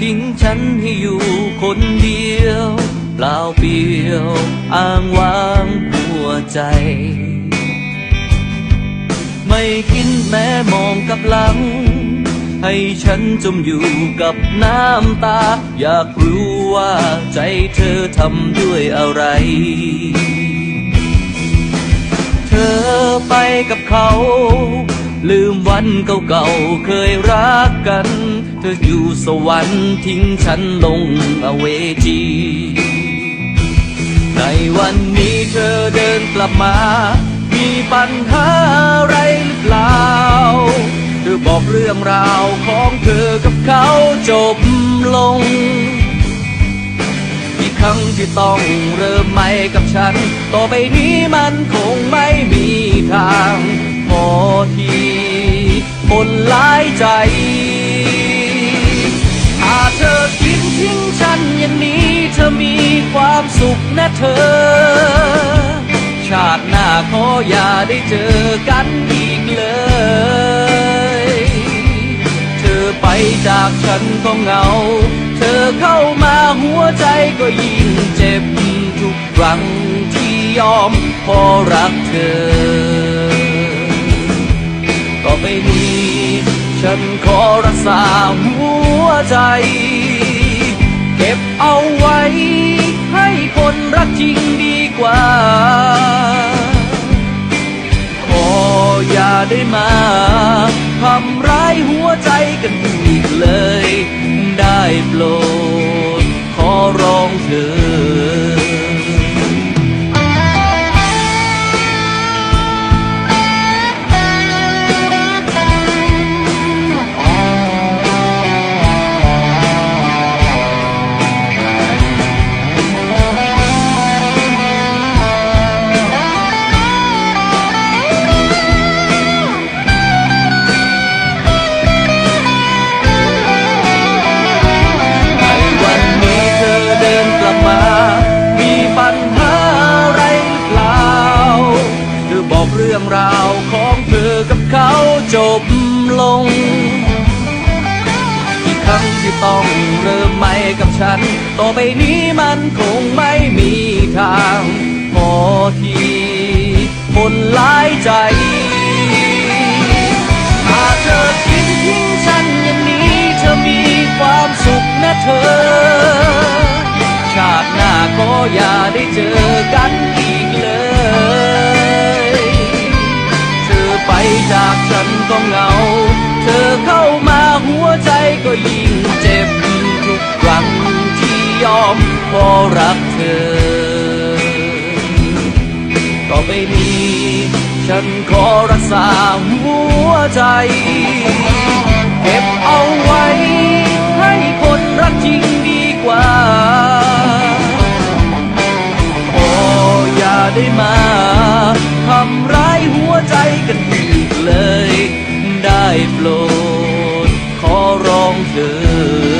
ทิ้งฉันให้อยู่คนเดียว เปล่าเปลี่ยวอ้างว้างหัวใจ ไม่คิดแม้มองกลับหลัง ให้ฉันจมอยู่กับน้ำตา อยากรู้ว่าใจเธอทำด้วยอะไร เธอไปกับเขา ลืมวันเก่าๆเคยรักกัน เธออยู่สวรรค์ทิ้งฉันลงอเวจี ในวันนี้เธอเดินกลับมา มีปัญหาอะไรหรือเปล่า เธอบอกเรื่องราวของเธอกับเขาจบลงอีกครั้งที่ต้องเริ่มใหม่กับฉัน ต่อไปนี้มันคงไม่มีทาง ทีคนหลายใจถ้าเธอคิดทิ้งฉันอย่างนี้ เธอมีความสุขนะเธอ ชาติหน้าขออย่าได้เจอกันอีกเลย เธอไปจากฉันก็เหงา เธอเข้ามาหัวใจก็ยิ่งเจ็บทุกครั้งที่ยอมพอรักเธอ ฉันขอรักษาหัวใจ เก็บเอาไว้ ให้คนรักจริงดีกว่า ขออย่าได้มาทำร้ายหัวใจกันอีกเลย ได้โปรด ขอร้องเธอ ลง อีกครั้งที่ต้องเริ่มใหม่กับฉัน ต่อไปนี้มันคงไม่มีทางพอทีคนหลายใจถ้าเธอคิดทิ้งฉันอย่างนี้เธอมีความสุขนะเธอ ชาติหน้าก็อย่าได้เจอ เธอเข้ามาหัวใจก็ยิ่งเจ็บทุกครั้งที่ยอมพอรักเธอ ต่อไปนี้ฉันขอรักษาหัวใจ เก็บเอาไว้ให้คนรักจริงดีกว่า ขออย่าได้มา โดขอร้องเธอ